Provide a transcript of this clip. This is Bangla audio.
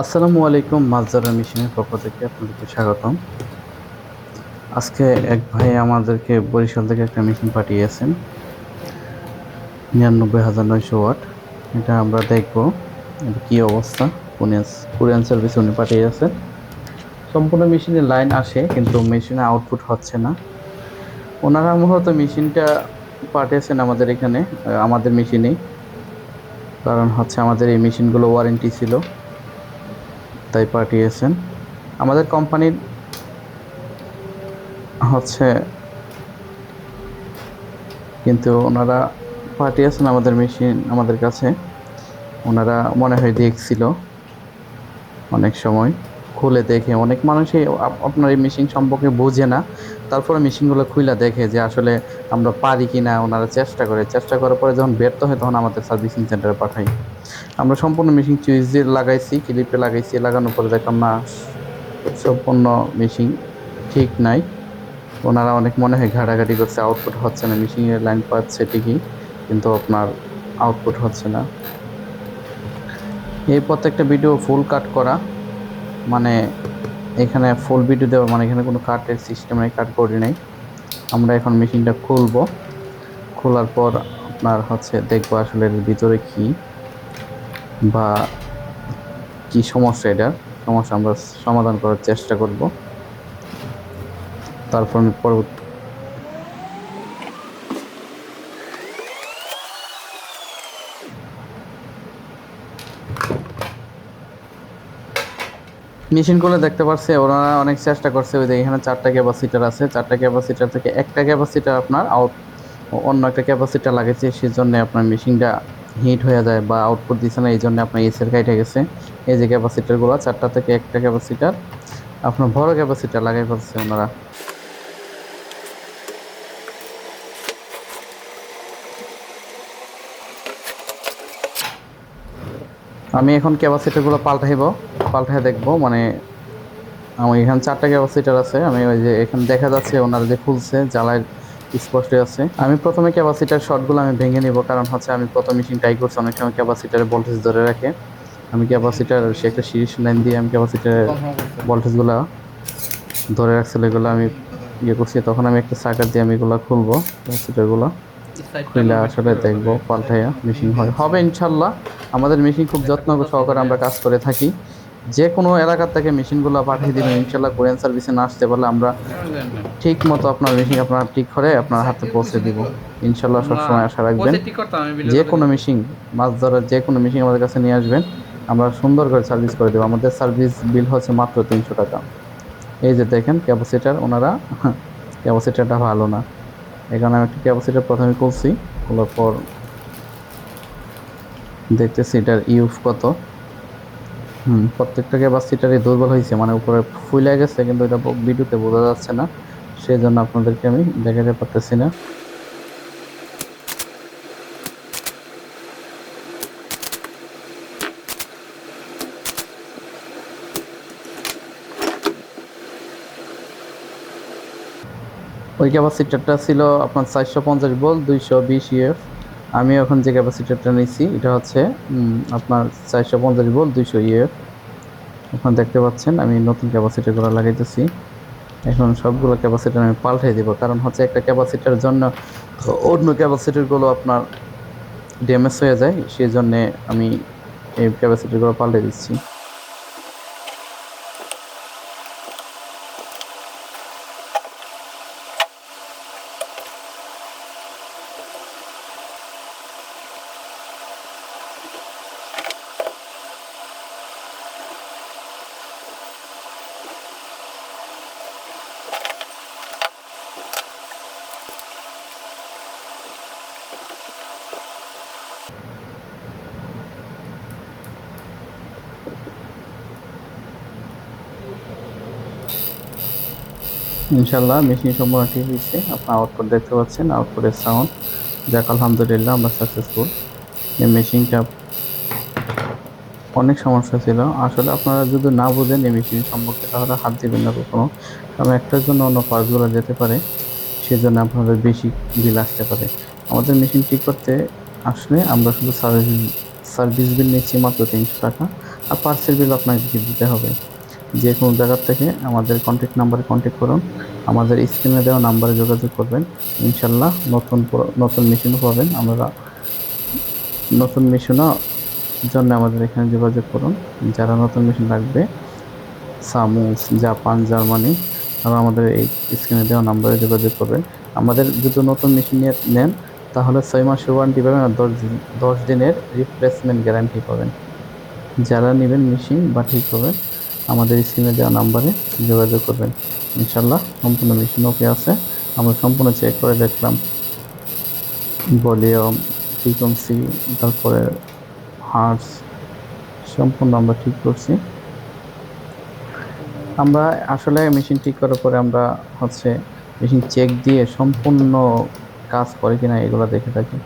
আসসালামু আলাইকুম মাছদারা মেশিনের পক্ষ থেকে আপনাদেরকে স্বাগতম। আজকে এক ভাই আমাদেরকে বরিশাল থেকে একটা মেশিন পাঠিয়েছেন। নিরানব্বই হাজার নয়শো ওয়াট। এটা আমরা দেখব কী অবস্থা কোরিয়ান কোরিয়ান সার্ভিস উনি পাঠিয়েছেন সম্পূর্ণ মেশিনে লাইন আসে, কিন্তু মেশিনে আউটপুট হচ্ছে না। ওনারা মূলত মেশিনটা পাঠিয়েছেন আমাদের এখানে, আমাদের মেশিনেই। কারণ হচ্ছে আমাদের এই মেশিনগুলো ওয়ারেন্টি ছিল। তাই পাঠিয়েছেন। আমাদের কোম্পানির হচ্ছে কিন্তু ওনারা পাঠিয়েছেন আমাদের মেশিন, আমাদের কাছে। ওনারা মনে হয় দেখছিল অনেক সময়। খুলে দেখে। অনেক মানুষই আপনার এই মেশিন সম্পর্কে বোঝে না। তারপরে মেশিনগুলো খুলে দেখে যে আসলে আমরা পারি কি না ওনারা চেষ্টা করে। চেষ্টা করার পরে যখন ব্যর্থ হয় তখন আমাদের সার্ভিসিং সেন্টারে পাঠাই। আমরা সম্পূর্ণ মেশিন চুইজে লাগাইছি ক্লিপে লাগাইছি। লাগানোর পরে দেখলাম, না, সম্পূর্ণ মেশিন ঠিক নাই। ওনারা অনেক মনে হয় ঘাটাঘাটি করছে আউটপুট হচ্ছে না। মেশিনের লাইন পাচ্ছে ঠিকই, কিন্তু আপনার আউটপুট হচ্ছে না। এই প্রত্যেকটা ভিডিও ফুল কাট করা। মানে এখানে ফুল ভিডিও দেওয়া মানে এখানে কোনো কাটের সিস্টেম নেই কাট করি নাই। আমরা এখন মেশিনটা খুলব। খোলার পর আপনার হচ্ছে দেখব আসলে এর ভিতরে কি বা কি সমস্যা এটার সমস্যা আমরা সমাধান করার চেষ্টা করব। তারপর আমি পরবর্তী মেশিন করলে দেখতে পারছে ওনারা অনেক চেষ্টা করছে ওই যে এখানে চারটা ক্যাপাসিটার আছে। চারটা ক্যাপাসিটার থেকে একটা ক্যাপাসিটার আপনার আউট অন্য একটা ক্যাপাসিটার লাগেছে সেই জন্য আপনার মেশিনটা হিট হয়ে যায় বা আউটপুট দিচ্ছে না এই জন্য আপনার এসের কাইটে গেছে। এই যে ক্যাপাসিটারগুলো, চারটা থেকে একটা ক্যাপাসিটার, আপনার বড় ক্যাপাসিটার লাগাই পাচ্ছে ওনারা। আমি এখন ক্যাপাসিটারগুলো পাল্টাইব পাল্টাই দেখব মানে আমার এখানে চারটা ক্যাপাসিটার আছে, আমি ওই যে এখানে দেখা যাচ্ছে ওনার যে খুলছে, জ্বালায় স্পষ্ট আছে। আমি প্রথমে ক্যাপাসিটার শর্টগুলো আমি ভেঙে নিব, কারণ হচ্ছে আমি প্রথম মেশিন ট্রাই করছি, অনেক সময় ক্যাপাসিটারের ভোল্টেজ ধরে রাখে। আমি ক্যাপাসিটার, সে একটা সিরিজ লাইন দিয়ে আমি ক্যাপাসিটারের ভোল্টেজগুলো ধরে রাখছিল, এগুলো আমি ইয়ে করছি, তখন আমি একটা সার্কার দিয়ে আমি এগুলো খুলবো, ক্যাপাসিটারগুলো। খুলে আসলে দেখব পাল্টাইয়া মেশিন হয়। হবে ইনশাল্লাহ। আমাদের মেশিন খুব যত্ন সহকারে আমরা কাজ করে থাকি। যে কোনো এলাকার থেকে মেশিনগুলো পাঠিয়ে দিবেন ইনশাল্লাহ কোরিয়ান সার্ভিসে না আসতে পারলে আমরা ঠিক মতো আপনার মেশিন আপনার ঠিক করে আপনার হাতে পৌঁছে দিব। ইনশাল্লাহ সবসময় আশা রাখবেন। যে কোনো মেশিন মাছ ধরার যে কোনো মেশিন আমাদের কাছে নিয়ে আসবেন আমরা সুন্দর করে সার্ভিস করে দেবো। আমাদের সার্ভিস বিল হচ্ছে মাত্র তিনশো টাকা। এই যে দেখেন ক্যাপাসিটার ওনারা ক্যাপাসিটারটা ভালো না। এখানে আমি একটা ক্যাপাসিটার প্রথমে খুলছি, খোলার পর দেখতেছি এটার ইউজ কত। হুম, প্রত্যেকটা ক্যাপাসিটারই দুর্বল হয়েছে মানে উপরে ফুলে গেছে, কিন্তু এটা ভিডিওতে বোঝা যাচ্ছে না। সেই জন্য আপনাদেরকে আমি দেখাতে পারতেছি না। ওই ক্যাপাসিটারটা ছিল আপনার চারশো পঞ্চাশ বল দুইশো বিশ ইএফ আমি এখন যে ক্যাপাসিটারটা নিচ্ছি এটা হচ্ছে আপনার চারশো পঞ্চাশ বল দুইশো ইএফ এখন দেখতে পাচ্ছেন, আমি নতুন ক্যাপাসিটারগুলো লাগাইতেছি। এখন সবগুলো ক্যাপাসিটার আমি পাল্টাই দেবো, কারণ হচ্ছে একটা ক্যাপাসিটার জন্য অন্য ক্যাপাসিটারগুলো আপনার ড্যামেজ হয়ে যায় সেই জন্যে আমি এই ক্যাপাসিটারগুলো পাল্টে দিচ্ছি। ইনশাল্লাহ মেশিন সম্পূর্ণ ঠিক হয়েছে। আপনার আউটপুট দেখতে পাচ্ছেন আউটপুটের সাউন্ড যাক, আলহামদুলিল্লাহ আমরা সাকসেসফুল এই মেশিনটা অনেক সমস্যা ছিল। আসলে আপনারা যদি না বোঝেন এই মেশিন সম্পর্কে, তাহলে হাত দিবেন না কখনো। কারণ একটার জন্য অন্য পার্টসগুলো যেতে পারে, সেজন্য আপনাদের বেশি বিল আসতে পারে। আমাদের মেশিন ঠিক করতে আসলে আমরা শুধু সার্ভিস সার্ভিস বিল নিচ্ছি মাত্র তিনশো টাকা। আর পার্সেল বিল আপনাকে দিতে হবে। যে কোনো জায়গার থেকে আমাদের কন্ট্যাক্ট নাম্বারে কন্ট্যাক্ট করুন। আমাদের স্ক্রিনে দেওয়া নাম্বারে যোগাযোগ করবেন। ইনশাল্লাহ নতুন নতুন মেশিনও পাবেন। আমরা নতুন মেশিনও জন্য আমাদের এখানে যোগাযোগ করুন। যারা নতুন মেশিন লাগবে সামুস জাপান জার্মানি তারা আমাদের এই স্ক্রিনে দেওয়া নাম্বারে যোগাযোগ করবেন। আমাদের যদি নতুন মেশিন নিয়ে নেন, তাহলে ছয় মাসের ওয়ারেন্টি পাবেন আর দশ দিন, দশ দিনের রিপ্লেসমেন্ট গ্যারান্টি পাবেন। যারা নেবেন মেশিন বা ঠিক হবে আমাদের স্ক্রিনে দেওয়া নাম্বারে যোগাযোগ করবেন। ইনশাল্লাহ সম্পূর্ণ মেশিন ওকে আছে। আমরা সম্পূর্ণ চেক করে দেখলাম। ভলিউম, ফ্রিকোয়েন্সি, তারপরে হার্স সম্পূর্ণ আমরা ঠিক করছি। আমরা আসলে মেশিন ঠিক করার পরে আমরা হচ্ছে মেশিন চেক দিয়ে সম্পূর্ণ কাজ করে কিনা এগুলো দেখে থাকি।